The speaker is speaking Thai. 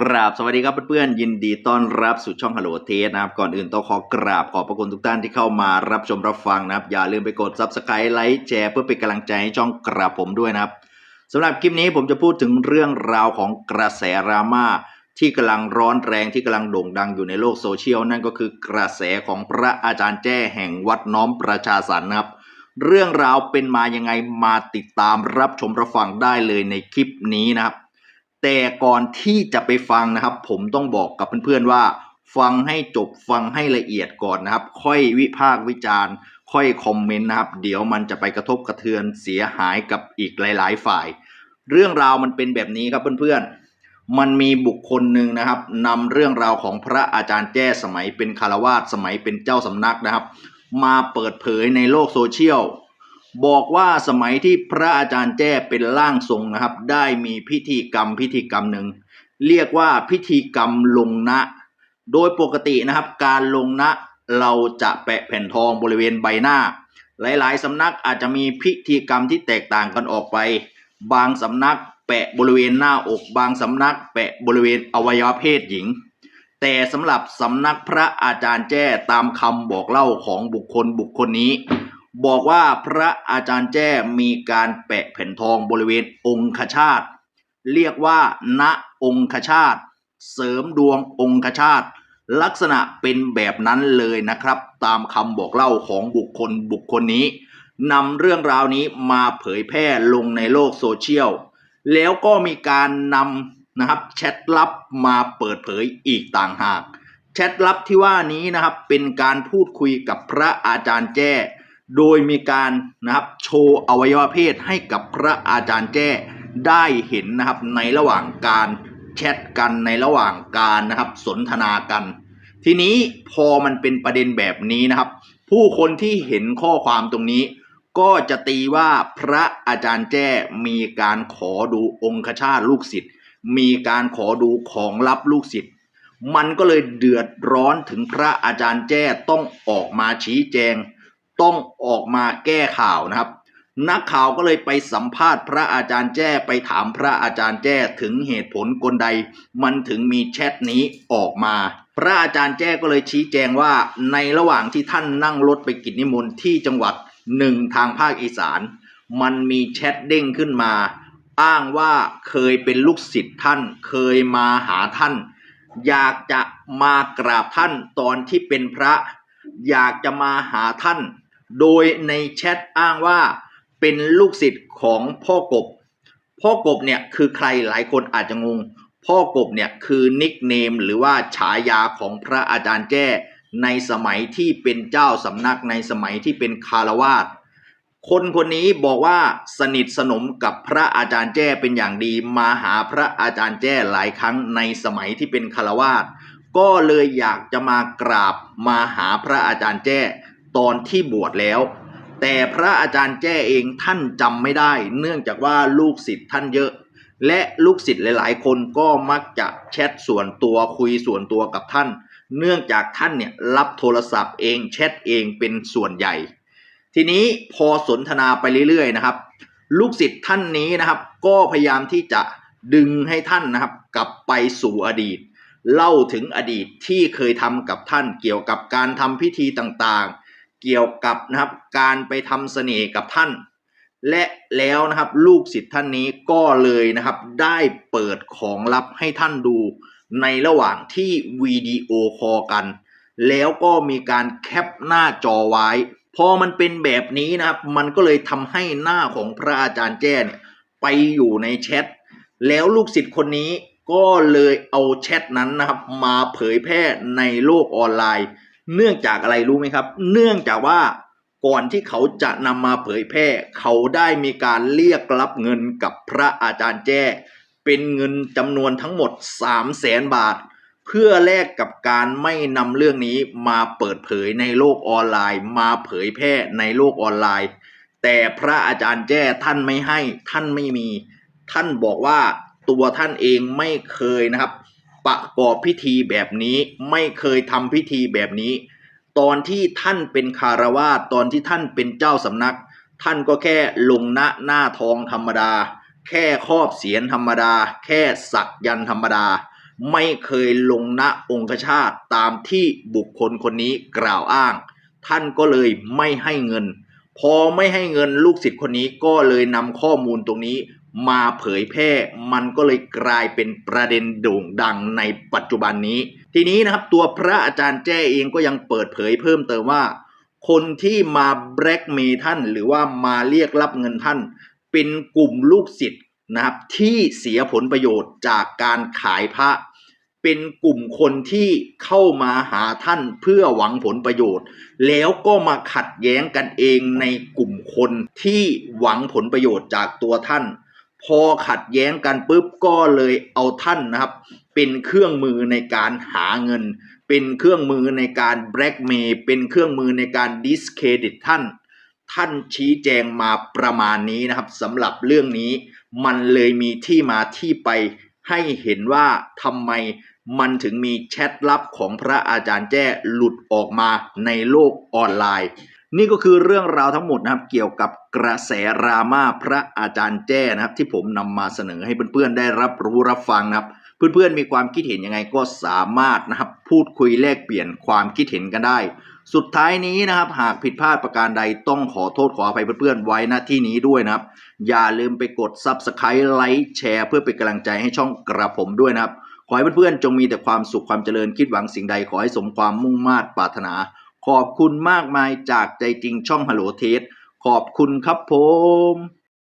กราบสวัสดีครับเพื่อนๆยินดีต้อนรับสู่ช่อง Hello t e s นะครับ ก่อนอื่นต้องขอกราบขอบพระคุณทุกท่านที่เข้ามารับชมรับฟังนะครับ อย่าลืมไปกด Subscribe ไลค์แชร์เพื่อเป็นกำลังใจให้ช่องกราบผมด้วยนะครับสำหรับคลิปนี้ผมจะพูดถึงเรื่องราวของกระแสราม่าที่กำลังร้อนแรงที่กำลังโด่งดังอยู่ในโลกโซเชียลนั่นก็คือกระแสของพระอาจารย์แจ้แห่งวัดน้อมประชาสรรนะครับ เรื่องราวเป็นมายังไงมาติดตามรับชมรับฟังได้เลยในคลิปนี้นะครับ แต่ก่อนที่จะไปฟังนะครับ ผมต้องบอกกับเพื่อนๆว่า ฟังให้จบฟังให้ละเอียดก่อนนะครับ ค่อยวิพากษ์วิจารณ์ ค่อยคอมเมนต์นะครับ เดี๋ยวมันจะไปกระทบกระเทือนเสียหายกับอีกหลาย ๆ ฝ่าย เรื่องราวมันเป็นแบบนี้ครับเพื่อนๆ มันมีบุคคลหนึ่งนะครับนำเรื่องราวของพระอาจารย์แจ้สมัยเป็นคารวาสสมัยเป็นเจ้าสำนักนะครับ มาเปิดเผยในโลกโซเชียล บอกว่าสมัยที่พระอาจารย์แจ้เป็นร่างทรงนะครับ ได้มีพิธีกรรมพิธีกรรมหนึ่งเรียกว่าพิธีกรรมลงนะ โดยปกตินะครับ การลงนะเราจะแปะแผ่นทองบริเวณใบหน้า หลายๆสำนักอาจจะมีพิธีกรรมที่แตกต่างกันออกไป บางสำนักแปะบริเวณหน้าอก บางสำนักแปะบริเวณอวัยวะเพศหญิง แต่สำหรับสำนักพระอาจารย์แจ้ตามคำบอกเล่าของบุคคลบุคคลนี้ บอกว่าพระอาจารย์แจ้มีการแปะแผ่นทองบริเวณองคชาตเรียกว่า ณองคชาตเสริมดวงองคชาตลักษณะเป็นแบบนั้นเลยนะครับ ตามคำบอกเล่าของบุคคลบุคคลนี้นำเรื่องราวนี้มาเผยแพร่ลงในโลกโซเชียล แล้วก็มีการนำนะครับแชทลับมาเปิดเผยอีกต่างหาก แชทลับที่ว่านี้นะครับเป็นการพูดคุยกับพระอาจารย์แจ้ โดยมีการนะครับโชว์อวัยวะเพศให้กับพระอาจารย์แจ้ได้เห็นนะครับในระหว่างการแชทกันในระหว่างการนะครับสนทนากัน ทีนี้พอมันเป็นประเด็นแบบนี้นะครับ ผู้คนที่เห็นข้อความตรงนี้ ก็จะตีว่าพระอาจารย์แจ้มีการขอดูองคชาตลูกศิษย์มีการขอดูของลับลูกศิษย์มันก็เลยเดือดร้อนถึงพระอาจารย์แจ้ต้องออกมาชี้แจง ต้องออกมาแก้ข่าวนะครับ นักข่าวก็เลยไปสัมภาษณ์พระอาจารย์แจ้ไปถามพระอาจารย์แจ้ถึงเหตุผลกลใด มันถึงมีแชทนี้ออกมา พระอาจารย์แจ้ก็เลยชี้แจงว่าในระหว่างที่ท่านนั่งรถไปกิจนิมนต์ที่จังหวัดหนึ่งทางภาคอีสาน มันมีแชทเด้งขึ้นมา อ้างว่าเคยเป็นลูกศิษย์ท่าน เคยมาหาท่าน อยากจะมากราบท่านตอนที่เป็นพระ อยากจะมาหาท่าน โดยในแชทอ้างว่าเป็นลูกศิษย์ของพ่อกบ พ่อกบเนี่ยคือใครหลายคนอาจจะงง พ่อกบเนี่ยคือนิกเนมหรือว่าฉายาของพระอาจารย์แจ้ในสมัยที่เป็นเจ้าสำนักในสมัยที่เป็นคารวาสคนคนนี้บอกว่าสนิทสนมกับพระอาจารย์แจ้เป็นอย่างดีมาหาพระอาจารย์แจ้หลายครั้งในสมัยที่เป็นคารวาสก็เลยอยากจะมากราบมาหาพระอาจารย์แจ้ ตอนที่บวชแล้ว แต่พระอาจารย์แจ้เองท่านจำไม่ได้ เนื่องจากว่าลูกศิษย์ท่านเยอะ และลูกศิษย์หลาย ๆ คนก็มักจะแชทส่วนตัวคุยส่วนตัวกับท่าน เนื่องจากท่านเนี่ยรับโทรศัพท์เองแชทเองเป็นส่วนใหญ่ ทีนี้พอสนทนาไปเรื่อย ๆ นะครับ ลูกศิษย์ท่านนี้นะครับ ก็พยายามที่จะดึงให้ท่านนะครับ กลับไปสู่อดีต เล่าถึงอดีตที่เคยทำกับท่านเกี่ยวกับการทำพิธีต่างๆ เกี่ยวกับนะครับการไปทำเสน่ห์กับท่าน และแล้วนะครับลูกศิษย์ท่านนี้ก็เลยนะครับได้เปิดของลับให้ท่านดูในระหว่างที่วิดีโอคอลกัน แล้วก็มีการแคปหน้าจอไว้ พอมันเป็นแบบนี้นะครับ มันก็เลยทำให้หน้าของพระอาจารย์แจ้เนี่ยไปอยู่ในแชท แล้วลูกศิษย์คนนี้ก็เลยเอาแชทนั้นนะครับ มาเผยแพร่ในโลกออนไลน์ เนื่องจากอะไรรู้ไหมครับ เนื่องจากว่าก่อนที่เขาจะนำมาเผยแพร่ เขาได้มีการเรียกรับเงินกับพระอาจารย์แจ้ เป็นเงินจำนวนทั้งหมด 3 0 0แสนบาท เพื่อแลกกับการไม่นำเรื่องนี้มาเปิดเผยในโลกออนไลน์ มาเผยแพร่ในโลกออนไลน์ แต่พระอาจารย์แจ้ท่านไม่ให้ท่านไม่มี ท่านบอกว่าตัวท่านเองไม่เคยนะครับ ประกอบพิธีแบบนี้ไม่เคยทำพิธีแบบนี้ ตอนที่ท่านเป็นคารวาสตอนที่ท่านเป็นเจ้าสำนัก ท่านก็แค่ลงหน้าหน้าทองธรรมดา แค่ครอบเสียนธรรมดา แค่สักยันธรรมดา ไม่เคยลงณองคชาตตามที่บุคคลคนนี้กล่าวอ้าง ท่านก็เลยไม่ให้เงิน พอไม่ให้เงินลูกศิษย์คนนี้ก็เลยนำข้อมูลตรงนี้ มาเผยแพร่มันก็เลยกลายเป็นประเด็นโด่งดังในปัจจุบันนี้ ทีนี้นะครับตัวพระอาจารย์แจ้เองก็ยังเปิดเผยเพิ่มเติมว่า คนที่มาแบล็กเมท่านหรือว่ามาเรียกรับเงินท่าน เป็นกลุ่มลูกศิษย์นะครับที่เสียผลประโยชน์จากการขายพระ เป็นกลุ่มคนที่เข้ามาหาท่านเพื่อหวังผลประโยชน์ แล้วก็มาขัดแย้งกันเองในกลุ่มคนที่หวังผลประโยชน์จากตัวท่าน พอขัดแย้งกันปุ๊บก็เลยเอาท่านนะครับ เป็นเครื่องมือในการหาเงิน เป็นเครื่องมือในการแบล็กเมย์เป็นเครื่องมือในการดิสเครดิตท่าน ท่านชี้แจงมาประมาณนี้นะครับสำหรับเรื่องนี้ มันเลยมีที่มาที่ไปให้เห็นว่าทำไมมันถึงมีแชทลับของพระอาจารย์แจ้หลุดออกมาในโลกออนไลน์ นี่ก็คือเรื่องราวทั้งหมดนะครับ เกี่ยวกับกระแสรามาพระอาจารย์แจ้นะครับ ที่ผมนำมาเสนอให้เพื่อนๆได้รับรู้รับฟังนะครับ เพื่อนๆมีความคิดเห็นยังไงก็สามารถนะครับ พูดคุยแลกเปลี่ยนความคิดเห็นกันได้ สุดท้ายนี้นะครับ หากผิดพลาดประการใดต้องขอโทษขออภัยเพื่อนๆไว้ณที่นี้ด้วยนะครับ อย่าลืมไปกด Subscribe ไลค์แชร์เพื่อเป็นกำลังใจให้ช่องกระผมด้วยนะครับขอให้เพื่อนๆจงมีแต่ความสุขความเจริญคิดหวังสิ่งใดขอให้สมความมุ่งมา่ปรารถนา ขอบคุณมากมายจากใจจริงช่องฮัลโหลเทสขอบคุณครับผม